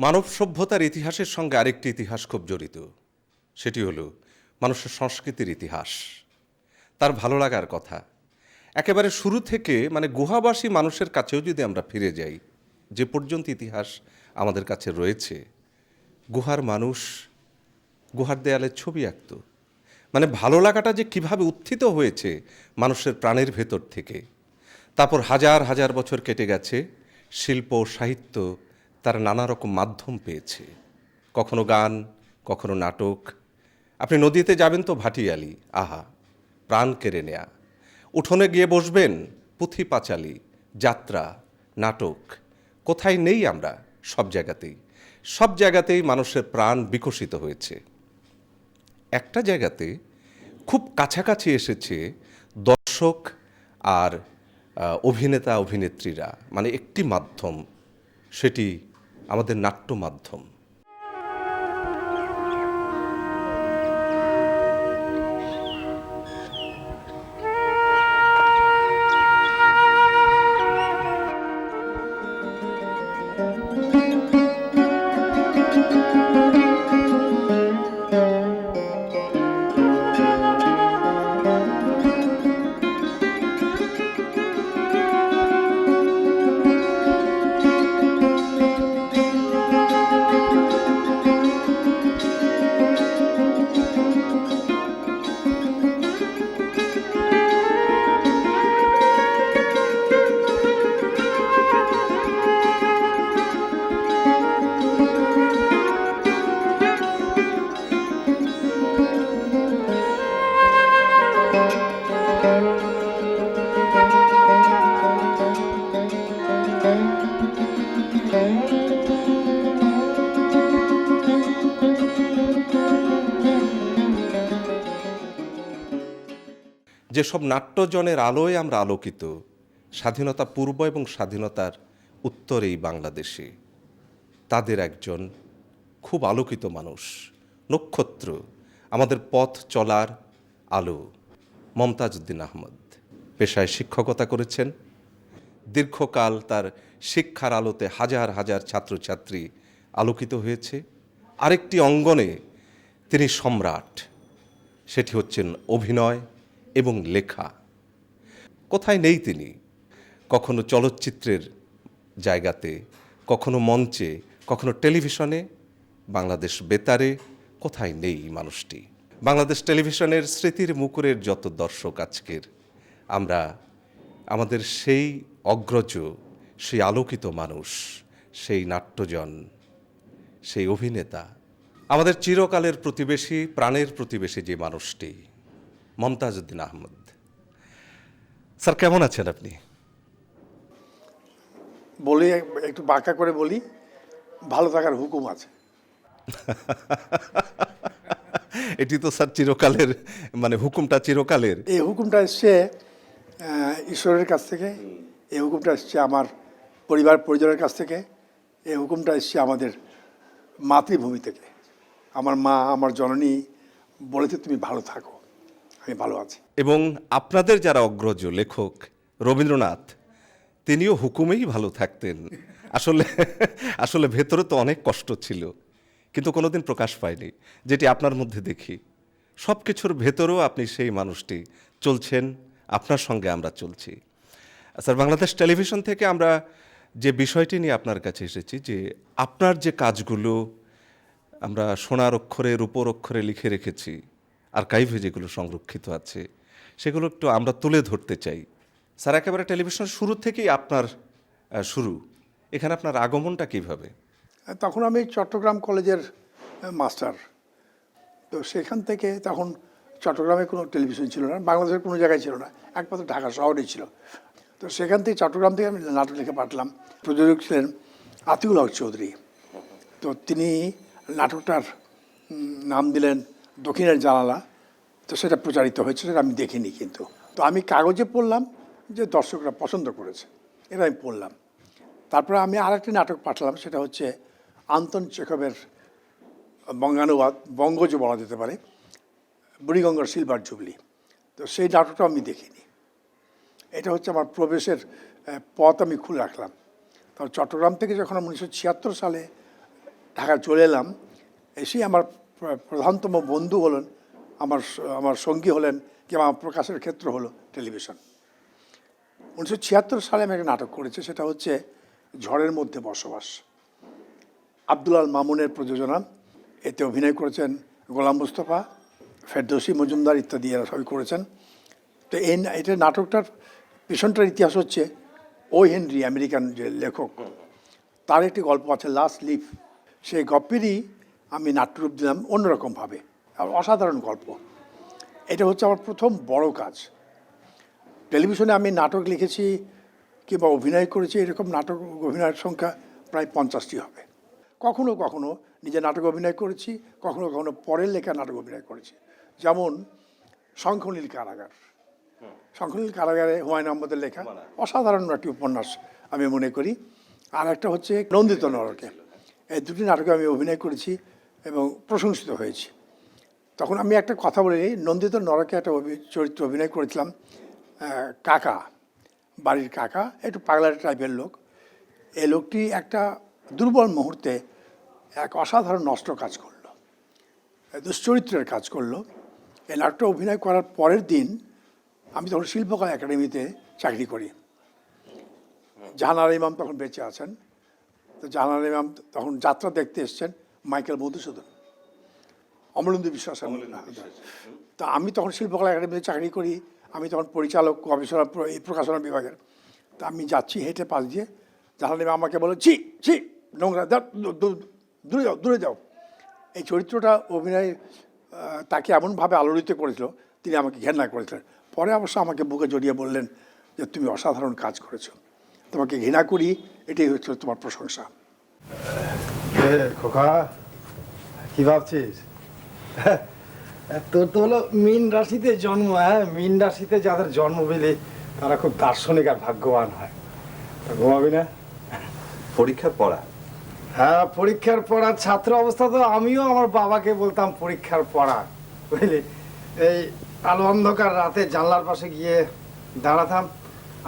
মানব সভ্যতার ইতিহাসের সঙ্গে আরেকটি ইতিহাস খুব জড়িত। সেটি হলো মানুষের সংস্কৃতির ইতিহাস। তার ভালো লাগার কথা। একেবারে শুরু থেকে মানে গুহাবাসী মানুষের কাছেও যদি আমরা ফিরে যাই, যে পর্যন্ত ইতিহাস আমাদের কাছে রয়েছে, গুহার মানুষ গুহার দেয়ালের ছবি আঁকত। মানে ভালো লাগাটা যে কীভাবে উত্থিত হয়েছে মানুষের প্রাণের ভেতর থেকে। তারপর হাজার হাজার বছর কেটে গেছে, শিল্প, সাহিত্য তার নানা রকম মাধ্যম পেয়েছে। কখনো গান, কখনো নাটক। আপনি নদীতে যাবেন তো ভাটিয়ালি, আহা, প্রাণ কেড়ে নেয়া। উঠোনে গিয়ে বসবেন, পুঁথি পাঁচালি, যাত্রা, নাটক। কোথায় নেই আমরা সব জায়গাতেই। সব জায়গাতেই মানুষের প্রাণ বিকশিত হয়েছে। একটা জায়গাতে খুব কাছাকাছি এসেছে দর্শক আর অভিনেতা, অভিনেত্রীরা মানে একটি মাধ্যম। সেটি আমাদের নাট্য মাধ্যম যেসব নাট্যজনের আলোয় আমরা আলোকিত, স্বাধীনতা পূর্ব এবং স্বাধীনতার উত্তরেই বাংলাদেশে, তাদের একজন খুব আলোকিত মানুষ, নক্ষত্র, আমাদের পথ চলার আলো মমতাজ উদ্দিন আহমদ। পেশায় শিক্ষকতা করেছেন। দীর্ঘকাল তার শিক্ষার আলোতে হাজার হাজার ছাত্রছাত্রী আলোকিত হয়েছে। আরেকটি অঙ্গনে তিনি সম্রাট, সেটি হচ্ছেন অভিনয়। এবং লেখা। কোথায় নেই তিনি? কখনো চলচ্চিত্রের জায়গাতে, কখনো মঞ্চে, কখনো টেলিভিশনে? বাংলাদেশ বেতারে কোথায় নেই মানুষটি? বাংলাদেশ টেলিভিশনের স্মৃতির মুকুরের যত দর্শক আজকের, আমরা আমাদের সেই অগ্রজ, সেই আলোকিত মানুষ, সেই নাট্যজন, সেই অভিনেতা, আমাদের চিরকালের প্রতিবেশী, প্রাণের প্রতিবেশী যে মানুষটি মমতাজ উদ্দিন আহমদ। স্যার কেমন আছেন আপনি? বলি একটু বাঁকা করে বলি ভালো থাকার হুকুম আছে। এটি তো স্যার চিরকালের মানে হুকুমটা চিরকালের। এই হুকুমটা এসছে ঈশ্বরের কাছ থেকে এই হুকুমটা এসছে আমার পরিবার পরিজনের কাছ থেকে এই হুকুমটা এসছে আমাদের মাতৃভূমি থেকে। আমার মা আমার জননী বলেছে তুমি ভালো থাকো। আমি ভালো আছি। এবং আপনাদের যারা অগ্রজ লেখক, রবীন্দ্রনাথ, তিনিও হুকুমেই ভালো থাকতেন। আসলে আসলে ভেতরে তো অনেক কষ্ট ছিল, কিন্তু কোনোদিন প্রকাশ পায়নি। যেটি আপনার মধ্যে দেখি সব কিছুর ভেতরেও আপনি সেই মানুষটি, চলছেন, আপনার সঙ্গে আমরা চলছি। স্যার, বাংলাদেশ টেলিভিশন থেকে আমরা যে বিষয়টি নিয়ে আপনার কাছে এসেছি, যে আপনার যে কাজগুলো আমরা সোনার অক্ষরে, রূপোর অক্ষরে লিখে রেখেছি আর্কাইভে যেগুলো সংরক্ষিত আছে, সেগুলো একটু আমরা তুলে ধরতে চাই। স্যার, একেবারে টেলিভিশন শুরু থেকেই আপনার শুরু। এখানে আপনার আগমনটা কীভাবে? তখন আমি চট্টগ্রাম কলেজের মাস্টার। তো সেখান থেকে তখন চট্টগ্রামে কোনো টেলিভিশন ছিল না, বাংলাদেশের কোনো জায়গায় ছিল না, একমাত্র ঢাকা শহরেই ছিল। তো সেখান থেকে চট্টগ্রাম থেকে আমি নাটক লিখে পাঠলাম। প্রযোজক ছিলেন আতিউল হক চৌধুরী। তো তিনি নাটকটার নাম দিলেন দক্ষিণের জানালা, তো সেটা প্রচারিত হয়েছে, সেটা আমি দেখিনি কিন্তু। তো আমি কাগজে পড়লাম যে দর্শকরা পছন্দ করেছে, এটা আমি পড়লাম। তারপরে আমি আর আরেকটি নাটক পাঠালাম, সেটা হচ্ছে আন্তন চেকবের বঙ্গানুবাদ বঙ্গজ বলা যেতে পারে, বুড়িগঙ্গার সিলভার জুবলি। তো সেই নাটকটাও আমি দেখিনি। এটা হচ্ছে আমার প্রবেশের পথ আমি খুলে রাখলাম। তো চট্টগ্রাম থেকে যখন উনিশশো ছিয়াত্তর সালে ঢাকা চলে এলাম, এসেই আমার প্রধানতম বন্ধু হলেন, আমার আমার সঙ্গী হলেন কিংবা আমার প্রকাশের ক্ষেত্র হলো টেলিভিশন। উনিশশো ছিয়াত্তর সালে আমি একটা নাটক করেছি, সেটা হচ্ছে ঝড়ের মধ্যে বসবাস। আব্দুল আল মামুনের প্রযোজনা, এতে অভিনয় করেছেন গোলাম মুস্তফা, ফেরদৌসি মজুমদার ইত্যাদি এরা সবই করেছেন। তো এই এটা নাটকটার পিছনটার ইতিহাস হচ্ছে ও হেনরি, আমেরিকান যে লেখক, তার একটি গল্প আছে লাস্ট লিফ। সেই গল্পেরই আমি নাট্যরূপ দিলাম অন্যরকমভাবে। অসাধারণ গল্প। এটা হচ্ছে আমার প্রথম বড় কাজ। টেলিভিশনে আমি নাটক লিখেছি কিংবা অভিনয় করেছি, এরকম নাটক অভিনয়ের সংখ্যা প্রায় পঞ্চাশটি হবে। কখনো কখনো নিজে নাটক অভিনয় করেছি, কখনো কখনো পরের লেখা নাটক অভিনয় করেছি। যেমন শঙ্খনীল কারাগার। শঙ্খনীল কারাগারে হুমায়ুন আহমদের লেখা অসাধারণ একটি উপন্যাস আমি মনে করি। আর একটা হচ্ছে নন্দিত নরকে। এই দুটি নাটকে আমি অভিনয় করেছি এবং প্রশংসিত হয়েছি। তখন আমি একটা কথা বলি নন্দিত নরকে একটা চরিত্র অভিনয় করেছিলাম কাকা, বাড়ির কাকা, একটু পাগলা টাইপের লোক। এই লোকটি একটা দুর্বল মুহূর্তে এক অসাধারণ নষ্ট কাজ করল দুশ্চরিত্রের কাজ করল। এই নাটকটা অভিনয় করার পরের দিন আমি তখন শিল্পকলা একাডেমিতে চাকরি করি। জাহানার ইমাম তখন বেঁচে আছেন। তো জাহানার ইমাম তখন যাত্রা দেখতে এসছেন। মাইকেল মধুসূদন অমলেন্দু বিশ্বাস তা আমি তখন শিল্পকলা একাডেমিতে চাকরি করি আমি তখন পরিচালক গবেষণা এই প্রকাশনা বিভাগের। তা আমি যাচ্ছি হেঁটে পাশ দিয়ে ইমাম আমাকে বলো ছি ছি নোংরা দূরে যাও দূরে যাও। এই চরিত্রটা অভিনয় তাকে এমনভাবে আলোড়িত করেছিল তিনি আমাকে ঘেন্না করেছিলেন। পরে অবশ্য আমাকে বুকে জড়িয়ে বললেন যে তুমি অসাধারণ কাজ করেছ। তোমাকে ঘৃণা করি এটাই হচ্ছে তোমার প্রশংসা। খোকা কি ভাবছিস? তোর তো হলো মিন রাশিতে জন্ম হ্যাঁ? মিন রাশিতে যাদের জন্ম পেলে তারা খুব দার্শনিক আর ভাগ্যবান হয়। ঘুমাবি না? পরীক্ষার পড়া। হ্যাঁ পরীক্ষার পড়ার ছাত্র অবস্থা তো আমিও আমার বাবাকে বলতাম পরীক্ষার পড়া বুঝলি? এই আলো অন্ধকার রাতে জানলার পাশে গিয়ে দাঁড়াতাম।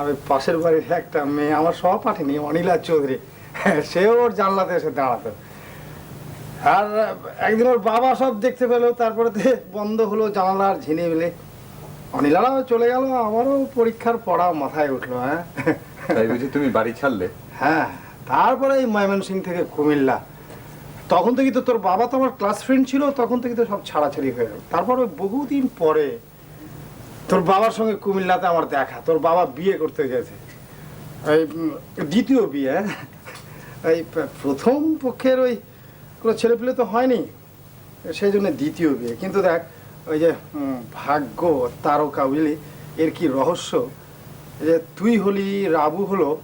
আমি পাশের বাড়ির একটা মেয়ে আমার সহপাঠিনী অনিলা চৌধুরী। সেও ওর জানলাতে এসে দাঁড়াতো। আর একদিন ওর বাবা সব দেখতে পেল তারপরে বন্ধ হলো জানালার ঝিনে মিলে অনিলারাও চলে গেল আমারও পরীক্ষার পড়া মাথায় উঠল হ্যাঁ। তাই বুঝি তুমি বাড়ি ছাড়লে? হ্যাঁ তারপরে এই ময়মনসিং থেকে কুমিল্লা। তখন থেকে তো তোর বাবা তো আমার ক্লাস ফ্রেন্ড ছিল তখন থেকে তো সব ছাড়াছাড়ি হয়ে গেল। তারপরে বহুদিন পরে তোর বাবার সঙ্গে কুমিল্লাতে আমার দেখা তোর বাবা বিয়ে করতে গেছে। এই দ্বিতীয় বিয়ে হ্যাঁ? এই প্রথম পক্ষের ওই কোনো ছেলেপিলে তো হয়নি সেই জন্য দ্বিতীয় বিয়ে। কিন্তু দেখ ওই যে ভাগ্য তারকা বুঝলি এর কি রহস্য? যে তুই হলি রাবু হলো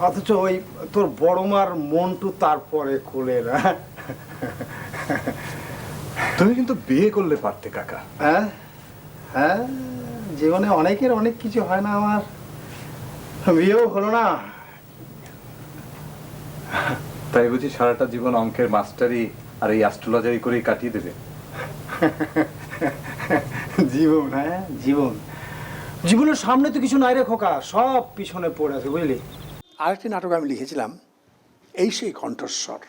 অথচ ওই তোর বড় মার মন্টু তারপরে কোলে না? তুমি কিন্তু বিয়ে করলে পারতে কাকা। হ্যাঁ? হ্যাঁ? জীবনে অনেকের অনেক কিছু হয় না আমার। বিয়েও হলো না। তাই বুঝি সারাটা জীবন অঙ্কের মাস্টারি আর এই অ্যাস্ট্রোলজারি করেই কাটিয়ে দেবে? জীবন হ্যাঁ? জীবন। জীবনের সামনে তো কিছু নাই রে খোকা সব পিছনে পড়ে আছে বুঝলি? আরেকটি নাটক আমি লিখেছিলাম এই সেই কণ্ঠস্বর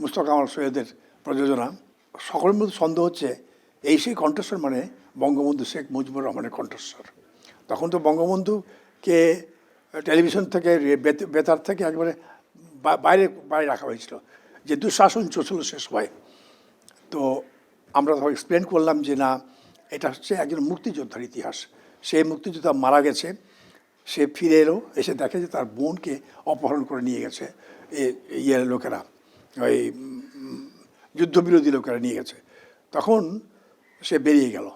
মুস্তক কামাল সৈয়দের প্রযোজনা। সকলের মধ্যে সন্দেহ হচ্ছে এই সেই কণ্ঠস্বর মানে বঙ্গবন্ধু শেখ মুজিবুর রহমানের কণ্ঠস্বর। তখন তো বঙ্গবন্ধুকে টেলিভিশন থেকে বেতার থেকে একবারে বাইরে বাইরে রাখা হয়েছিল। যে দুঃশাসন চলছিল শেষ হয় তো আমরা তখন এক্সপ্লেন করলাম যে না, এটা হচ্ছে একজন মুক্তিযোদ্ধার ইতিহাস। সেই মুক্তিযোদ্ধা মারা গেছে, সে ফিরে এলো, এসে দেখে যে তার বোনকে অপহরণ করে নিয়ে গেছে। এ- ইয়ে লোকেরা, ওই যুদ্ধবিরোধী লোকেরা নিয়ে গেছে। তখন সে বেরিয়ে গেল।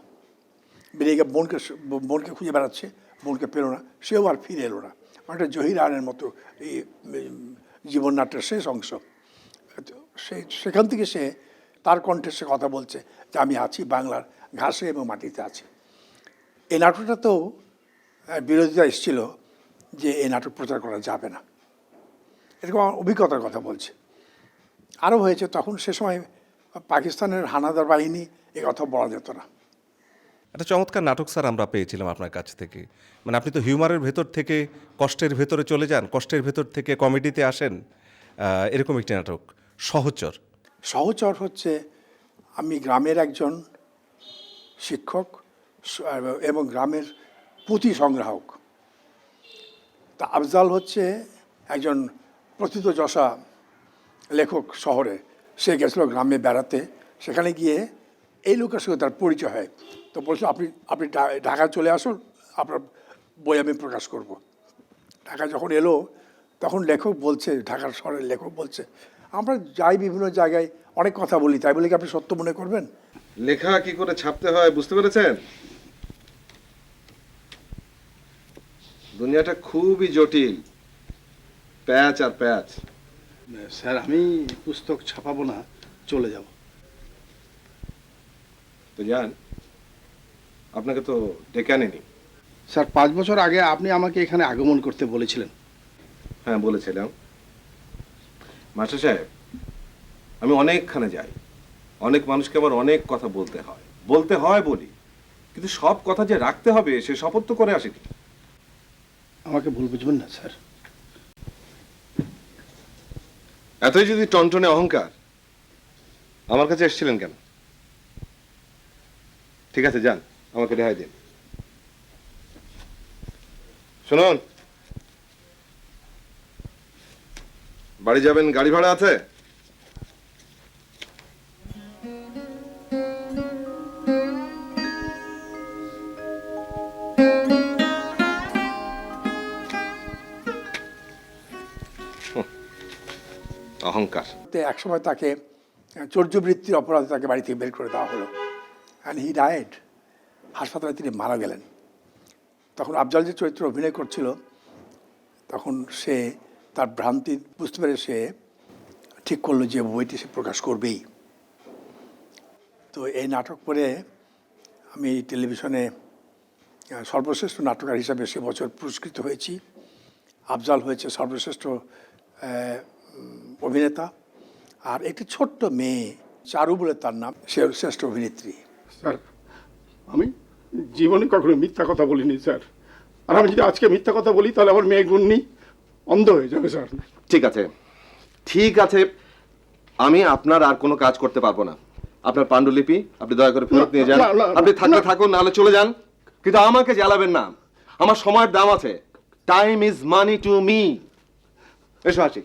বেরিয়ে গিয়ে বোনকে বোনকে খুঁজে বেড়াচ্ছে, বোনকে পেল না, সেও আর ফিরে এলো না। অনেকটা জহির আনের মতো, এই জীবননাট্যের শেষ অংশ। সেই সেখান থেকে সে তার কণ্ঠে সে কথা বলছে যে আমি আছি বাংলার ঘাসে এবং মাটিতে আছি। এই নাটকটা তো বিরোধিতা এসেছিল যে এই নাটক প্রচার করা যাবে না। এরকম আমার অভিজ্ঞতার কথা বলছে। আরও হয়েছে, তখন সে সময় পাকিস্তানের হানাদার বাহিনী এ কথা বলা যেত না। একটা চমৎকার নাটক স্যার আমরা পেয়েছিলাম আপনার কাছ থেকে। মানে আপনি তো হিউমারের ভেতর থেকে কষ্টের ভেতরে চলে যান, কষ্টের ভেতর থেকে কমেডিতে আসেন এরকম একটি নাটক, সহচর। সহচর হচ্ছে আমি গ্রামের একজন শিক্ষক এবং গ্রামের পুঁথি সংগ্রাহক। তা আফজাল হচ্ছে একজন প্রথিতযশা লেখক শহরে। সে গেছিল গ্রামে বেড়াতে। সেখানে গিয়ে এই লোকের সঙ্গে তার পরিচয় হয়। তো বলছিল আপনি আপনি ঢা- ঢাকায় চলে আসুন আপনার বই আমি প্রকাশ করব। ঢাকা যখন এলো তখন লেখক বলছে ঢাকার শহরের লেখক বলছে আমরা যাই বিভিন্ন জায়গায় অনেক কথা বলি তাই বলে কি আপনি সত্য মনে করবেন? লেখা কি করে ছাপতে হয় বুঝতে পেরেছেন? দুনিয়াটা খুবই জটিল প্যাচ আর প্যাচ। স্যার আমি পুস্তক ছাপাবো না চলে যাব। জান আপনাকে তো ডেকে আনেনি। স্যার পাঁচ বছর আগে আপনি আমাকে এখানে আগমন করতে বলেছিলেন। হ্যাঁ বলেছিলাম। মাস্টার সাহেব আমি অনেকখানে যাই। অনেক মানুষকে আমার অনেক কথা বলতে হয়। বলতে হয় বলি কিন্তু সব কথা যে রাখতে হবে সে শপথ তো করে আসেনি। আমাকে ভুল বুঝবেন না স্যার। এতই যদি টনটনে অহংকার আমার কাছে এসেছিলেন কেন? ঠিক আছে, যান, আমাকে রেহাই দিন। শুনুন। বাড়ি যাবেন, গাড়ি ভাড়া আছে? অহংকার। তো একসময় তাকে চর্যবৃত্তির অপরাধে তাকে বাড়ি থেকে বের করে দেওয়া হলো। অ্যান্ড হি ডায়েড হাসপাতালে তিনি মারা গেলেন। তখন আফজাল যে চরিত্র অভিনয় করছিল, তখন সে তার ভ্রান্তি বুঝতে পেরে সে ঠিক করল যে বইটি সে প্রকাশ করবেই। তো এই নাটক পড়ে আমি টেলিভিশনে সর্বশ্রেষ্ঠ নাটকার হিসাবে সে বছর পুরস্কৃত হয়েছি। আফজাল হয়েছে সর্বশ্রেষ্ঠ অভিনেতা। আর একটি ছোট্ট মেয়ে, চারু বলে তার নাম, সে শ্রেষ্ঠ অভিনেত্রী। স্যার আমি জীবনে কখনো মিথ্যা কথা বলিনি স্যার। আর আমি যদি আজকে মিথ্যা কথা বলি তাহলে আমার মেয়ে গুন্নি অন্ধ হয়ে যাবে স্যার। ঠিক আছে। ঠিক আছে আমি আপনার আর কোনো কাজ করতে পারব না। আপনার পাণ্ডুলিপি আপনি দয়া করে ফেরত নিয়ে যান। আপনি থাকলে থাকুন নাহলে চলে যান। কিন্তু আমাকে জ্বালাবেন না। আমার সময়ের দাম আছে। Time is money to me এসো আসি।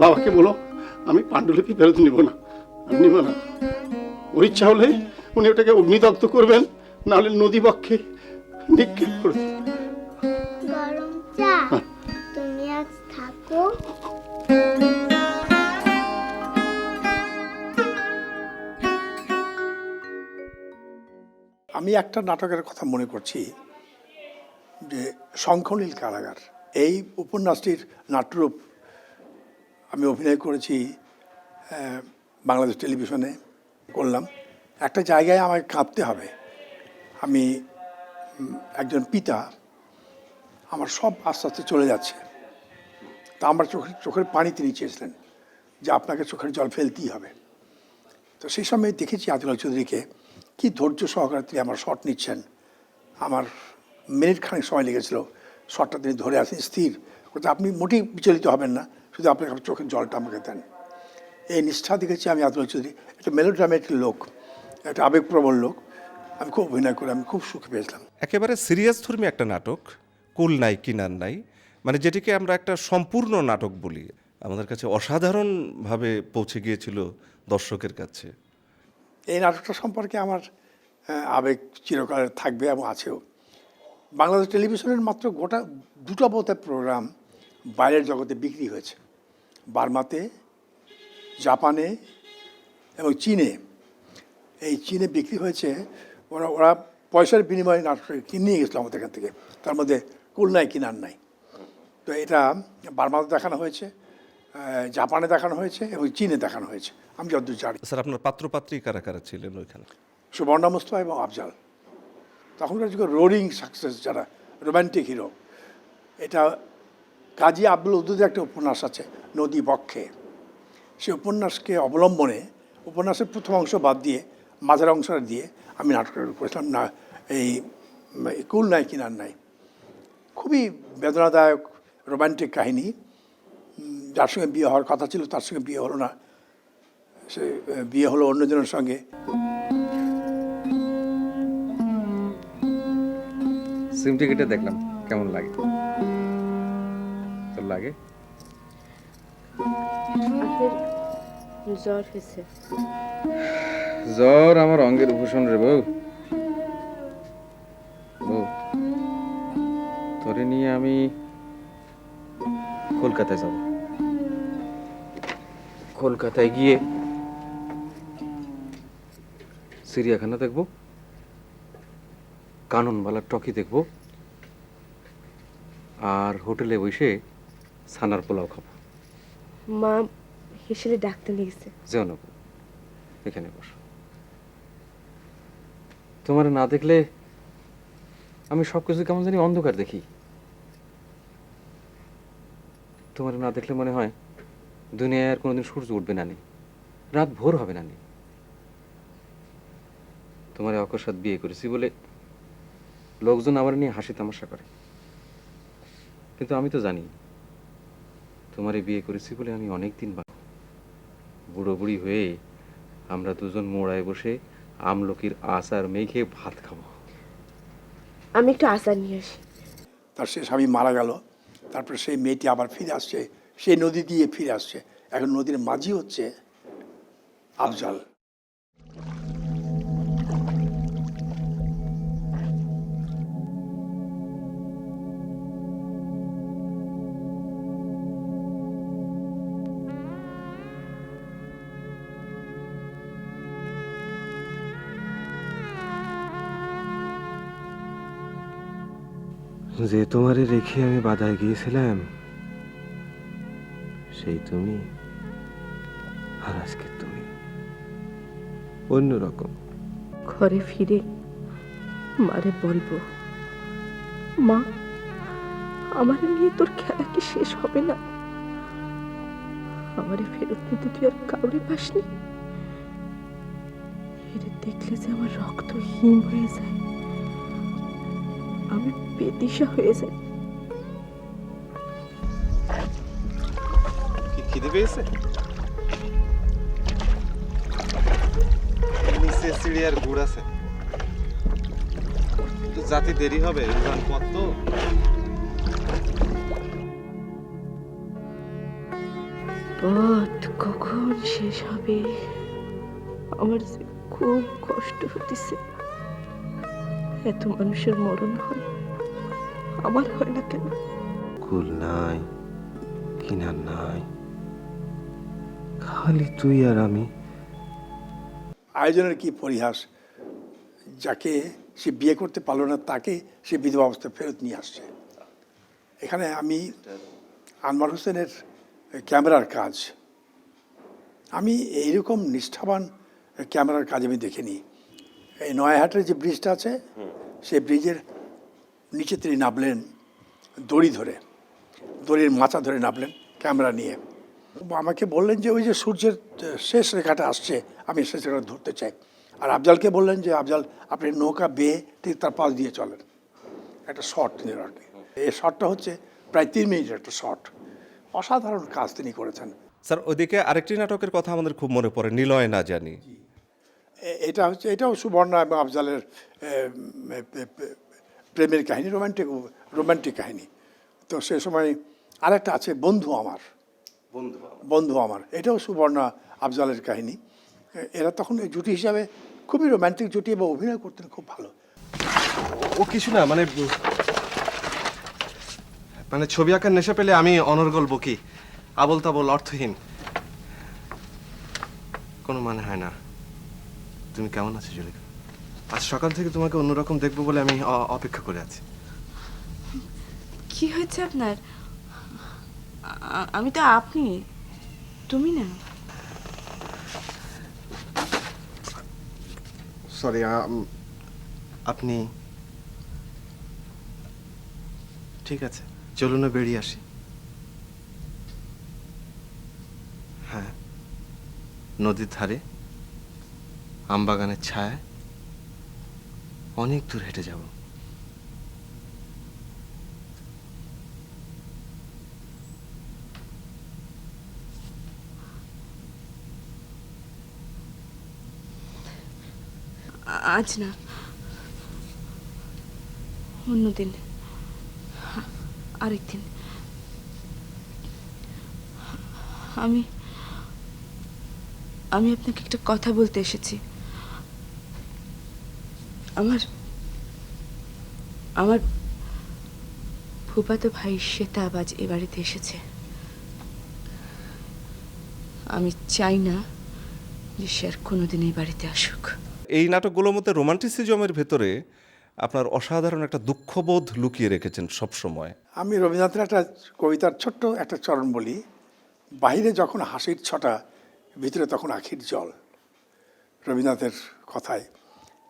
বাবাকে বলো আমি পাণ্ডুলিপি ফেরত নিব না আমি নিব না। ওর ইচ্ছা হলে উনি ওটাকে অগ্নিদগ্ধ করবেন নাহলে নদী পক্ষে নিক্ষেপ করবেন গরম চা তুমি আজ থাকো। আমি একটা নাটকের কথা মনে করছি যে শঙ্খনীল কারাগার এই উপন্যাসটির নাট্যরূপ আমি অভিনয় করেছি বাংলাদেশ টেলিভিশনে করলাম। একটা জায়গায় আমাকে কাঁদতে হবে। আমি একজন পিতা, আমার সব আস্তে আস্তে চলে যাচ্ছে। তা আমার চোখের চোখের পানি তিনি চেয়েছিলেন যে আপনাকে চোখের জল ফেলতেই হবে। তো সেই সময় দেখেছি আদিলাল চৌধুরীকে কি ধৈর্য সহকারে তিনি আমার শট নিচ্ছেন। আমার মিনিট খানিক সময় লেগেছিল। শটটা তিনি ধরে আছেন স্থির। আপনি মোটেই বিচলিত হবেন না। শুধু আপনাকে আমার চোখের জলটা আমাকে দেন। এই নিষ্ঠা দেখেছি আমি আদিলাল চৌধুরী। একটা মেলোড্রামেটিক লোক একটা আবেগপ্রবণ লোক। আমি খুব অভিনয় করে আমি খুব সুখ পেয়েছিলাম। একেবারে সিরিয়াস ধর্মী একটা নাটক কুল নাই কিনার নাই মানে যেটিকে আমরা একটা সম্পূর্ণ নাটক বলি। আমাদের কাছে অসাধারণভাবে পৌঁছে গিয়েছিল দর্শকের কাছে। এই নাটকটা সম্পর্কে আমার আবেগ চিরকাল থাকবে এবং আছেও। বাংলাদেশ টেলিভিশনের মাত্র গোটা দুটো বোধহয় প্রোগ্রাম বাইরের জগতে বিক্রি হয়েছে। বার্মাতে জাপানে এবং চীনে। এই চীনে বিক্রি হয়েছে ওরা ওরা পয়সার বিনিময়ে নাটক কিনে নিয়ে গেছিল আমাদের এখান থেকে। তার মধ্যে কুল নাই কিনার নাই। তো এটা বার্মাতে দেখানো হয়েছে জাপানে দেখানো হয়েছে এবং চীনে দেখানো হয়েছে। আমি যতদূর জানি। স্যার আপনার পাত্রপাত্রী কারা কারা ছিলেন ওইখানে? সুবর্ণা মুস্তফা এবং আফজাল। তখনকার যুগে রোলিং সাকসেস যারা রোম্যান্টিক হিরো এটা কাজী আব্দুল উদ্দুদের একটা উপন্যাস আছে, নদী বক্ষে। সেই উপন্যাসকে অবলম্বনে, উপন্যাসের প্রথম অংশ বাদ দিয়ে, মাঝের অংশটা দিয়ে আমি নাটক করেছিলাম, না, এই কুল নাই, কিনার নাই। খুবই বেদনাদায়ক, রোমান্টিক কাহিনী। যার সঙ্গে বিয়ে হওয়ার কথা ছিল, তার সঙ্গে বিয়ে হলো না। সে, বিয়ে হলো অন্যজনের সঙ্গে। সিমটি কেটে দেখলাম, কেমন লাগে? তোর লাগে। জ্বর হয়েছে। জ্বর আমার অঙ্গের ভূষণ রে বউ। বউ তোরে নিয়ে আমি কলকাতায় যাব। কলকাতায় গিয়ে চিড়িয়াখানা দেখব কাননবালার টকি দেখব আর হোটেলে বসে ছানার পোলাও খাব। মা হেসেলে ডাক্তার লেগেছে যেও না এখানে বসো। তোমার না দেখলে আমি সব কিছু কেমন জানি অন্ধকার দেখি। তোমার না দেখলে মনে হয় দুনিয়ায় আর কোনোদিন সূর্য উঠবে না নি রাত ভোর হবে না নি। তোমার অকস্মাৎ বিয়ে করেছি বলে লোকজন আমার নিয়ে হাসি তামাশা করে। কিন্তু আমি তো জানি তোমারে বিয়ে করেছি বলে আমি অনেক দিন বা বুড়ো বুড়ি হয়ে আমরা দুজন মোড়ায় বসে আমলকির আচার মেঘে ভাত খাব। আমি একটু আচার নিয়ে আসি। তার সে স্বামী মারা গেল। তারপর সেই মেয়েটি আবার ফিরে আসছে। সেই নদী দিয়ে ফিরে আসছে। এখন নদীর মাঝি হচ্ছে আফজাল। যে তোমারে রেখে আমি বাধায় গিয়েছিলাম, সেই তুমি আর আজকে তুমি। অন্যরকম ঘরে ফিরে মারে বলব, মা, আমার নিয়ে তোর খেলা কি শেষ হবে না? আমারে ফেরত নিতে তুই আর কাউরে পাসনি? দেখলে যে আমার রক্ত হিম হয়ে যায়। আমি বেদিশা হয়ে যাই কি খিদে পেয়েছে? নিচে গুড় আছে। তো জাতি দেরি হবে উড়ান পথ তো। পথ কখন শেষ হবে? আমার খুব কষ্ট হতেছে এত মানুষের মরণ হয়। আমার হয় না কেন? কুল নাই কিনার নাই। খালি তুই আর আমি। আয়োজনের কি পরিহাস? যাকে সে বিয়ে করতে পারল না তাকে সে বিধবা অবস্থায় ফেরত নিয়ে আসছে। এখানে আমি আনোয়ার হোসেনের ক্যামেরার কাজ। আমি এইরকম নিষ্ঠাবান ক্যামেরার কাজ আমি দেখিনি এই নয়াহাটের যে ব্রিজটা আছে সেই ব্রিজের নিচে তিনি নামলেন দড়ি ধরে। দড়ির মাথা ধরে নামলেন ক্যামেরা নিয়ে। আমাকে বললেন যে ওই যে সূর্যের শেষ রেখাটা আসছে আমি শেষ রেখাটা ধরতে চাই। আর আফজালকে বললেন যে আফজাল আপনি নৌকা বেয়ে ঠিক তার পাশ দিয়ে চলেন। একটা শট কি এই শটটা হচ্ছে প্রায় তিন মিনিটের একটা শট। অসাধারণ কাজ তিনি করেছেন। স্যার ওদিকে আরেকটি নাটকের কথা আমাদের খুব মনে পড়ে নিলয় না জানি। এটা হচ্ছে এটাও সুবর্ণা এবং আফজালের প্রেমের কাহিনী রোমান্টিক রোমান্টিক কাহিনী। তো সে সময় আরেকটা আছে বন্ধু আমার। বন্ধু বন্ধু আমার। এটাও সুবর্ণা আফজালের কাহিনী। এরা তখন এই জুটি হিসাবে খুবই রোমান্টিক জুটি এবং অভিনয় করতেন খুব ভালো। ও কিছু না মানে মানে ছবি আঁকার নেশা পেলে আমি অনর্গল বকি আবল তাবল অর্থহীন। কোনো মানে হয় না। তুমি কেমন আছো জলিকা? আজ সকাল থেকে তোমাকে অন্যরকম দেখব বলে আমি অপেক্ষা করে আছি। কি হয়েছে আপনার? আমি তো আপনি। তুমি না? সরি আপনি ঠিক আছে চলুন না বেরিয়ে আসি। হ্যাঁ নদীর ধারে আমবাগানের ছায়ায় অনেক দূর হেঁটে যাব। আজ না অন্যদিন আরেকদিন আমি আমি আপনাকে একটা কথা বলতে এসেছি। আমার আমার ফুপাতো ভাই শ্বেতা আজ এ বাড়িতে এসেছে। আমি চাই না যে সে আর কোনোদিন এই বাড়িতে আসুক। এই নাটকগুলোর মধ্যে রোমান্টিসিজমের ভেতরে আপনার অসাধারণ একটা দুঃখবোধ লুকিয়ে রেখেছেন সব সময় আমি রবীন্দ্রনাথের একটা কবিতার ছোট্ট একটা চরণ বলি বাইরে যখন হাসির ছটা ভিতরে তখন আখির জল। রবীন্দ্রনাথের কথায়।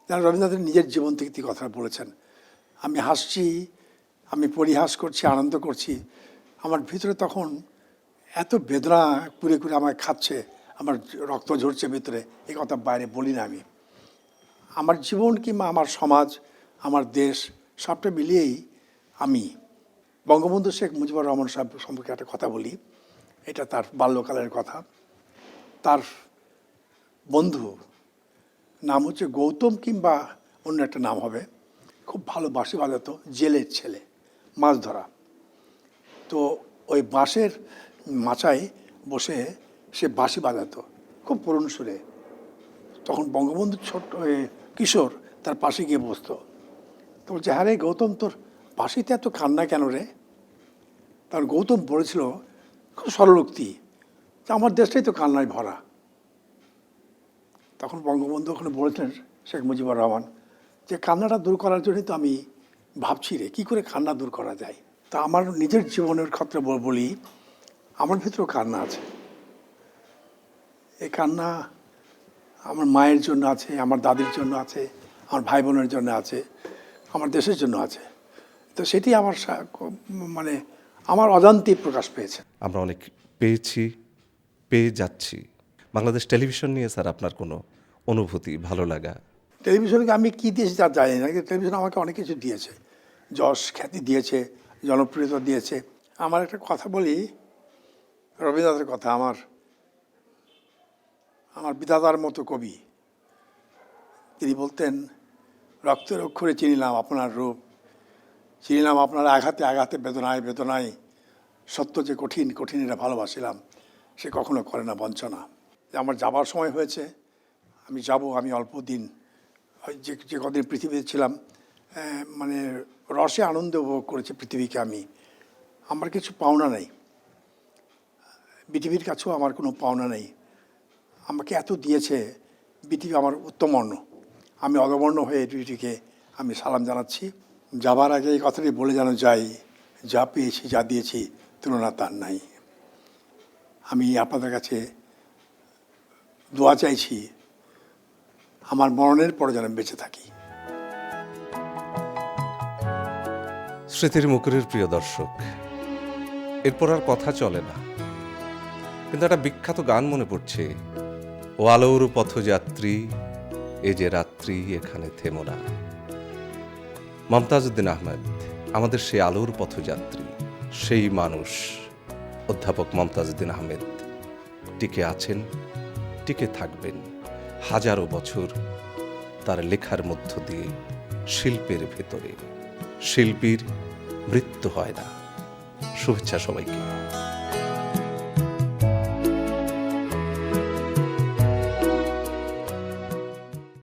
যেন রবীন্দ্রনাথের নিজের জীবন থেকে তিনি কথা বলেছেন। আমি হাসছি, আমি পরিহাস করছি, আনন্দ করছি। আমার ভিতরে তখন এত বেদনা কুড়ে কুড়ে আমায় খাচ্ছে, আমার রক্ত ঝরছে ভিতরে এই কথা বাইরে বলি না আমি। আমার জীবন কিংবা আমার সমাজ, আমার দেশ, সবটা মিলিয়েই আমি, বঙ্গবন্ধু শেখ মুজিবুর রহমান সাহেব সম্পর্কে একটা কথা বলি, এটা তার বাল্যকালের কথা। তার বন্ধু নাম হচ্ছে গৌতম কিংবা অন্য একটা নাম হবে। খুব ভালো বাঁশি বাজাতো, জেলের ছেলে, মাছ ধরা। তো ওই বাঁশের মাচায় বসে সে বাঁশি বাজাতো, খুব করুণ সুরে। তখন বঙ্গবন্ধু ছোট্ট কিশোর তার পাশে গিয়ে বসতো। তো বলছে হ্যাঁ রে গৌতম, তোর বাঁশিতে এত কান্না কেন রে? তার গৌতম বলেছিল, খুব সরলোক্তি আমার দেশটাই তো কান্নায় ভরা। তখন বঙ্গবন্ধু ওখানে বলেছেন শেখ মুজিবুর রহমান, যে কান্নাটা দূর করার জন্যই তো আমি ভাবছি রে, কী করে কান্না দূর করা যায়? তা আমার নিজের জীবনের ক্ষেত্রে বল- বলি, আমার ভিতরেও কান্না আছে। এই কান্না আমার মায়ের জন্য আছে, আমার দাদির জন্য আছে, আমার ভাই বোনের জন্য আছে, আমার দেশের জন্য আছে। তো সেটি আমার মানে আমার অজান্তেই প্রকাশ পেয়েছে। আমরা অনেক পেয়েছি, পেয়ে যাচ্ছি। বাংলাদেশ টেলিভিশন নিয়ে স্যার আপনার কোনো অনুভূতি, ভালো লাগা? টেলিভিশনকে আমি কী দিয়েছি তা জানি না, কিন্তু টেলিভিশন আমাকে অনেক কিছু দিয়েছে। যশ খ্যাতি দিয়েছে, জনপ্রিয়তা দিয়েছে। আমার একটা কথা বলি, রবীন্দ্রনাথের কথা, আমার আমার বিধাতার মতো কবি। তিনি বলতেন, রক্তের অক্ষরে চিনিলাম আপনার রূপ, চিনিলাম আপনার আঘাতে আঘাতে বেদনায় বেদনায়, সত্য যে কঠিন কঠিনেরা ভালোবাসিলাম, সে কখনো করে না, বঞ্চনা। আমার যাবার সময় হয়েছে। আমি যাব, আমি অল্প দিন যে যে কদিন পৃথিবীতে ছিলাম মানে রসে আনন্দ উপভোগ করেছি পৃথিবীকে আমি। আমার কিছু পাওনা নেই। পৃথিবীর কাছেও আমার কোনো পাওনা নেই। আমাকে এত দিয়েছে পৃথিবী আমার উত্তম অন্ন। আমি অগবর্ণ হয়ে পৃথিবীকে আমি সালাম জানাচ্ছি। যাবার আগে এই কথাটি বলে যেন যাই, যা পেয়েছি, যা দিয়েছি, তুলনা তার নাই। আমি আপনাদের কাছে দোয়া চাইছি, আমার মরণের পরে যেন বেঁচে থাকি। স্মৃতির মুকুরের প্রিয় দর্শক, এরপর আর কথা চলে না। কিন্তু একটা বিখ্যাত গান মনে পড়ছে ও আলোর পথযাত্রী, এ যে রাত্রি এখানে থেমো না। মমতাজউদ্দিন আহমেদ, আমাদের সেই আলোর পথযাত্রী, সেই মানুষ, অধ্যাপক মমতাজউদ্দিন আহমেদ, টিকে আছেন টিকে থাকবেন। হাজারো বছর তার লেখার মধ্য দিয়ে শিল্পের ভেতরে। শিল্পীর মৃত্যু হয় না। শুভেচ্ছা সবাইকে।